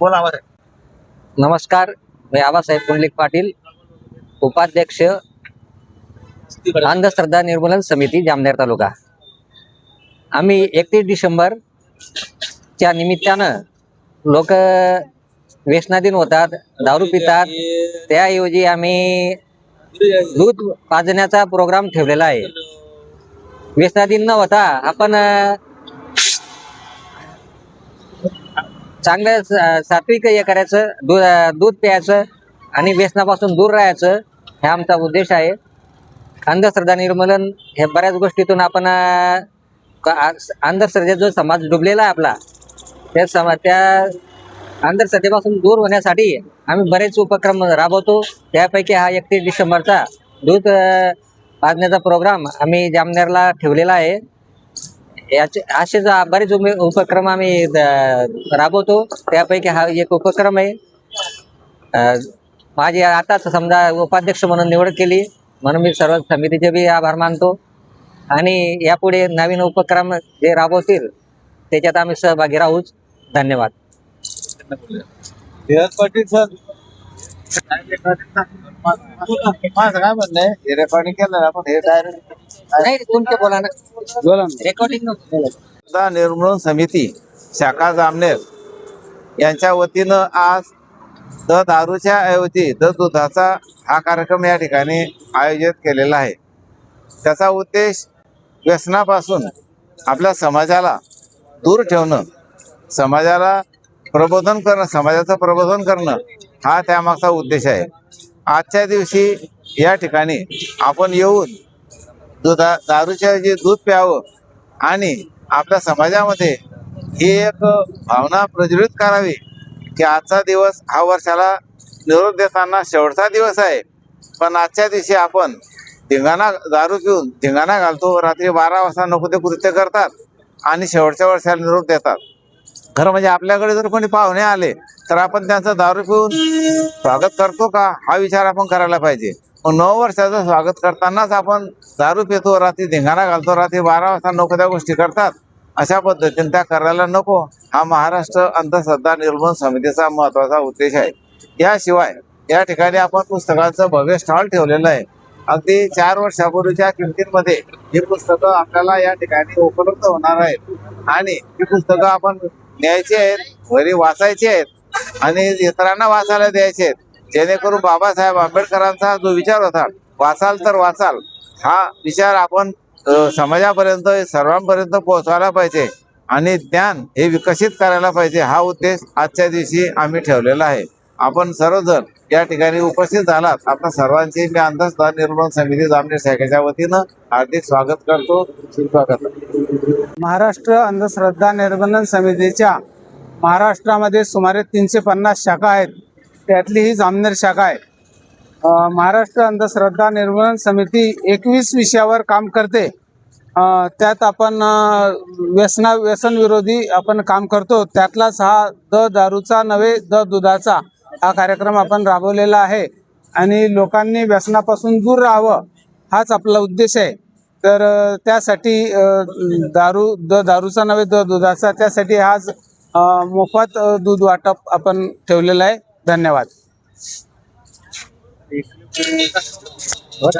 बोला नमस्कार मी आबासाहेब पुंडलिक पाटील उपाध्यक्ष अंधश्रद्धा निर्मूलन समिती जामनेर तालुका. आम्ही एकतीस डिसेंबर च्या निमित्तानं लोक व्यसनाधीन होतात दारू पितात त्याऐवजी आम्ही दूध पाजण्याचा प्रोग्राम ठेवलेला आहे. व्यसनाधीन न होता आपण चांगलं सात्विक हे करायचं दूध दूध प्यायचं आणि व्यसनापासून दूर राहायचं हे आमचा उद्देश आहे. अंधश्रद्धा निर्मूलन हे बऱ्याच गोष्टीतून आपण अं, जो समाज डुबलेला आहे आपला त्या समा त्या अंधश्रद्धेपासून दूर होण्यासाठी आम्ही बरेच उपक्रम राबवतो. त्यापैकी हा एकतीस डिसेंबरचा दूध पाजण्याचा प्रोग्राम आम्ही जामनेरला ठेवलेला आहे. याचे असेच बरेच उमे- उपक्रम आम्ही राबवतो. त्यापैकी हा एक उपक्रम आहे. माझी आताच समजा उपाध्यक्ष म्हणून निवड केली. म्हणून मी सर्व समितीचे बी आभार मानतो. आणि यापुढे नवीन उपक्रम जे राबवतील त्याच्यात आम्ही सहभागी राहूच. धन्यवाद. धीरज पाटील सर. माझं काय म्हणणं रेकॉर्डिंग केलं आपण हे डायरेक्ट बोला ना. बोला रेकॉर्डिंग ना निर्मूलन समिती शाखा जामनेर यांच्या वतीनं आज द दारूच्या ऐवजी द दुधाचा हा कार्यक्रम या ठिकाणी आयोजित केलेला आहे. त्याचा उद्देश व्यसनापासून आपल्या समाजाला दूर ठेवणं समाजाला प्रबोधन करणं समाजाचं प्रबोधन करणं हा त्यामागचा उद्देश आहे. आजच्या दिवशी या ठिकाणी आपण येऊन दुधा दारूच्या जे दूध प्यावं आणि आपल्या समाजामध्ये ही एक भावना प्रज्वलित करावी की आजचा दिवस हा वर्षाला निरोप देताना शेवटचा दिवस आहे. पण आजच्या दिवशी आपण धिंगाणा दारू पिऊन धिंगाणा घालतो रात्री बारा वाजता नको ते कृत्य करतात आणि शेवटच्या वर्षाला निरोप देतात. खरं म्हणजे आपल्याकडे जर कोणी पाहुणे आले तर आपण त्यांचं दारू पिऊन स्वागत करतो का? हा विचार आपण करायला पाहिजे. नऊ वर्षाचं स्वागत करतानाच आपण दारू पितो रात्री धिंगाणा घालतो रात्री बारा वाजता नको त्या गोष्टी करतात अशा पद्धतीने त्या करायला नको। हा महाराष्ट्र अंधश्रद्धा निर्मूलन समितीचा महत्त्वाचा उद्देश आहे. याशिवाय या ठिकाणी आपण पुस्तकांचं भव्य स्टॉल ठेवलेलं आहे. अगदी चार वर्षापूर्वीच्या किमतींमध्ये ही पुस्तकं आपल्याला या ठिकाणी उपलब्ध होणार आहेत. आणि ही पुस्तकं आपण न्यायची आहेत घरी वाचायची आहेत आणि इतरांना वाचायला द्यायचे आहेत. जेणेकरून बाबासाहेब आंबेडकरांचा जो विचार होता वाचाल तर वाचाल हा विचार आपण समाजापर्यंत सर्वांपर्यंत पोहोचवायला पाहिजे आणि ज्ञान हे विकसित करायला पाहिजे हा उद्देश आजच्या दिवशी आम्ही ठेवलेला आहे. आपण सर्वजण या ठिकाणी उपस्थित झालात. आपल्या सर्वांचे मी अंधश्रद्धा निर्माण समिती जामनेर शाखेच्या वतीनं हार्दिक स्वागत करतो. स्वागत महाराष्ट्र अंधश्रद्धा निर्बंधन समितीच्या महाराष्ट्रामध्ये सुमारे तीनशे पन्नास शाखा आहेत. त्यातली ही जामनेर शाखा आहे. महाराष्ट्र अंधश्रद्धा निर्मूलन समिती एकवीस विषयावर काम करते. त्यात आपण व्यसना व्यसनविरोधी आपण काम करतो. त्यातलाच हा द दारूचा नव्हे द दुधाचा हा कार्यक्रम आपण राबवलेला आहे. आणि लोकांनी व्यसनापासून दूर राहावं हाच आपला उद्देश आहे. तर त्यासाठी दारू द दारूचा नव्हे द दुधाचा त्यासाठी आज मोफत दूध वाटप आपण ठेवलेलं आहे. धन्यवाद. हो,